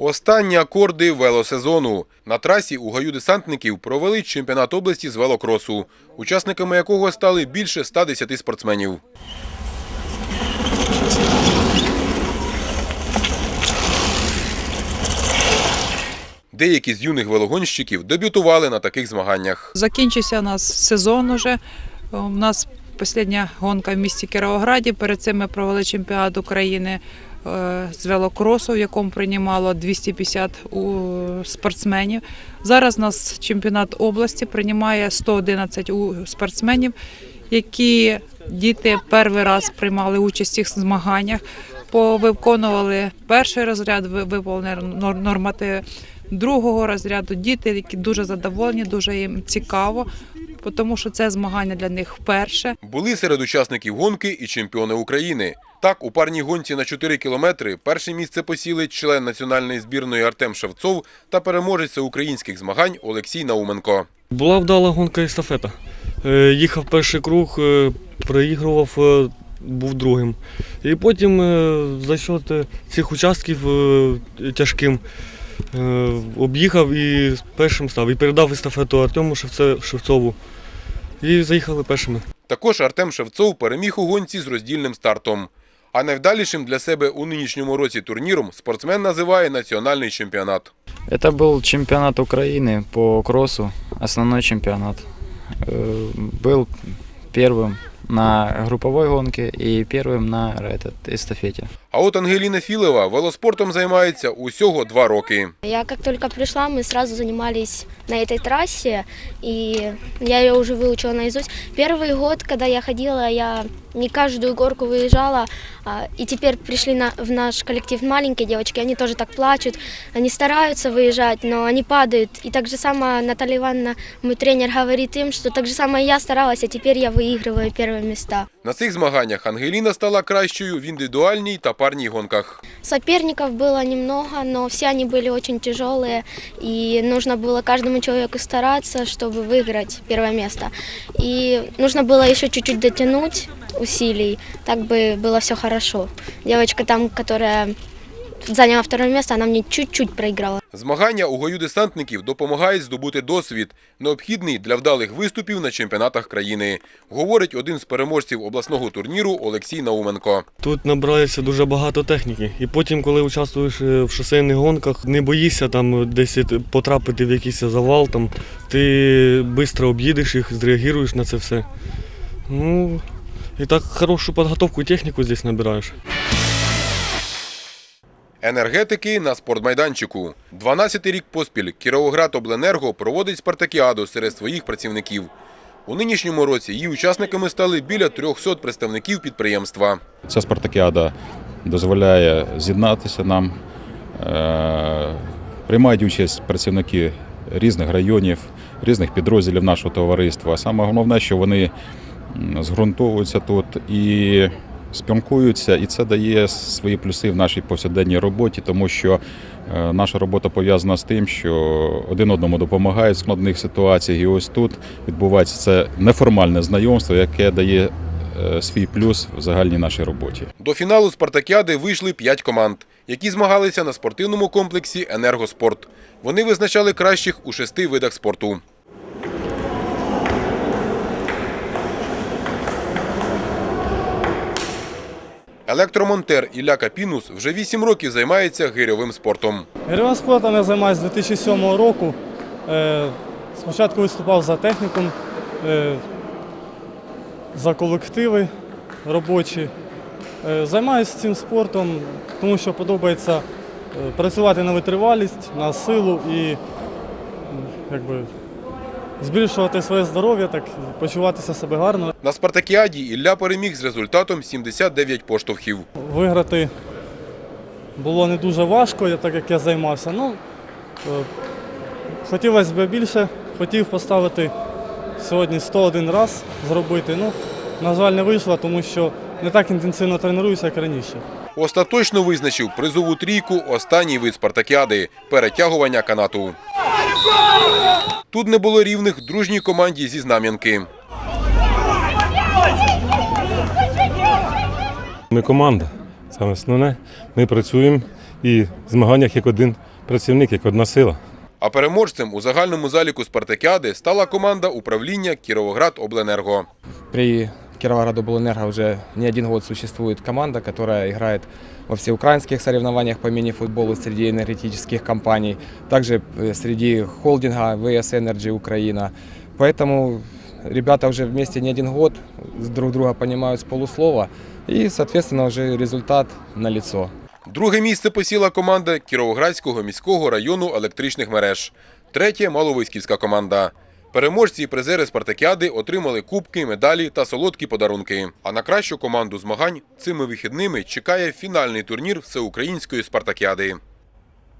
Останні акорди велосезону. На трасі у гаю десантників провели чемпіонат області з велокросу, учасниками якого стали більше 110 спортсменів. Деякі з юних велогонщиків дебютували на таких змаганнях. Закінчився у нас сезон уже. У нас остання гонка в місті Кіровограді. Перед цим ми провели чемпіонат України з велокросу, в якому приймало 250 у- спортсменів. Зараз нас чемпіонат області приймає 111 у- спортсменів, які діти перший раз приймали участь в цих змаганнях. Повиконували перший розряд, ви- виповнили нормативи другого розряду. Діти, які дуже задоволені, дуже їм цікаво, тому що це змагання для них вперше. Були серед учасників гонки і чемпіони України. Так, у парній гонці на 4 кілометри перше місце посіли член національної збірної Артем Шевцов та переможець українських змагань Олексій Науменко. Була вдала гонка естафета. Е, Їхав перший круг, е, проігрував, е, був другим. І потім за счет цих участків тяжким об'їхав і першим став. І передав естафету Артему Шевце- Шевцову. І заїхали першими. Також Артем Шевцов переміг у гонці з роздільним стартом. А найвдалішим для себе у нинішньому році турніром спортсмен називає національний чемпіонат. Это был чемпионат Украины по кроссу, основной чемпионат. Э, Был первым на групповой гонке и первым на этот, эстафете. А от Ангеліна Філева велоспортом займається усього два роки. Я как только пришла, мы сразу занимались на этой трассе, и я ее уже выучила наизусть. Первый год, когда я ходила, я не каждую горку выезжала, а, и теперь пришли на, в наш коллектив маленькие девочки, они тоже так плачут, они стараются выезжать, но они падают. И так же само Наталья Ивановна, мой тренер, говорит им, что так же само и я старалась, а теперь я выигрываю первые места. На цих змаганнях Ангеліна стала кращою в індивідуальній та парній гонках. Соперников было немного, но все они были очень тяжелые, и нужно было каждому человеку стараться, чтобы выиграть первое место. И нужно было еще чуть-чуть дотянуть усилий, так бы было все хорошо. Девочка там, которая заняла второе место, она мне чуть-чуть проиграла. Змагання у гою десантників допомагають здобути досвід, необхідний для вдалих виступів на чемпіонатах країни, говорить один з переможців обласного турніру Олексій Науменко. Тут набирається дуже багато техніки. І потім, коли участвуєш е, в шосейних гонках, не боїшся там десь потрапити в якийсь завал, там, ти швидко об'їдеш їх, зреагуєш на це все. Ну, і так хорошу підготовку техніку здесь набираєш. Енергетики на спортмайданчику. 12-й рік поспіль Кіровоград Обленерго проводить спартакіаду серед своїх працівників. У нинішньому році її учасниками стали біля 300 представників підприємства. Ця спартакіада дозволяє з'єднатися нам. Е, Приймають участь працівники різних районів, різних підрозділів нашого товариства. Саме головне, що вони м, зґрунтовуються тут і спілкуються, і це дає свої плюси в нашій повсякденній роботі, тому що е, наша робота пов'язана з тим, що один одному допомагають в складних ситуаціях. І ось тут відбувається це неформальне знайомство, яке дає е, свій плюс в загальній нашій роботі. До фіналу спартакіади вийшли 5 команд, які змагалися на спортивному комплексі Енергоспорт. Вони визначали кращих у шести видах спорту. Електромонтер Ілля Капінус вже 8 років займається гирьовим спортом. Гірьовим спортом я займаюся з 2007 року. Е, Спочатку виступав за технікум, е, за колективи робочі. Е, Займаюся цим спортом, тому що подобається працювати на витривалість, на силу і якби, збільшувати своє здоров'я, так почуватися себе гарно. На спартакіаді Ілля переміг з результатом 79 поштовхів. Виграти було не дуже важко, так як я займався. Ну, е, хотілося б більше, хотів поставити сьогодні 101 раз зробити. Ну, на жаль, не вийшло, тому що не так інтенсивно тренуюся, як раніше. Остаточно визначив призову трійку останній вид спартакіади перетягування канату. Тут не було рівних дружній команді зі Знам'янки. Ми команда, саме основне. Ми працюємо і в змаганнях як один працівник як одна сила. А переможцем у загальному заліку спартакіади стала команда управління Кіровоград Обленерго. При Кировоградоблэнерго уже не один год существует команда, которая играет во всеукраинских соревнованиях по мини-футболу среди энергетических компаний, также э, среди холдинга VS Energy Украина. Поэтому ребята уже вместе не один год, с друг друга понимают с полуслова, и, соответственно, уже результат налицо. Друге місце посіла команда Кіровоградського міського району електричних мереж. Третє – Маловиськівська команда. Переможці і призери спартакіади отримали кубки, медалі та солодкі подарунки. А на кращу команду змагань цими вихідними чекає фінальний турнір всеукраїнської спартакіади.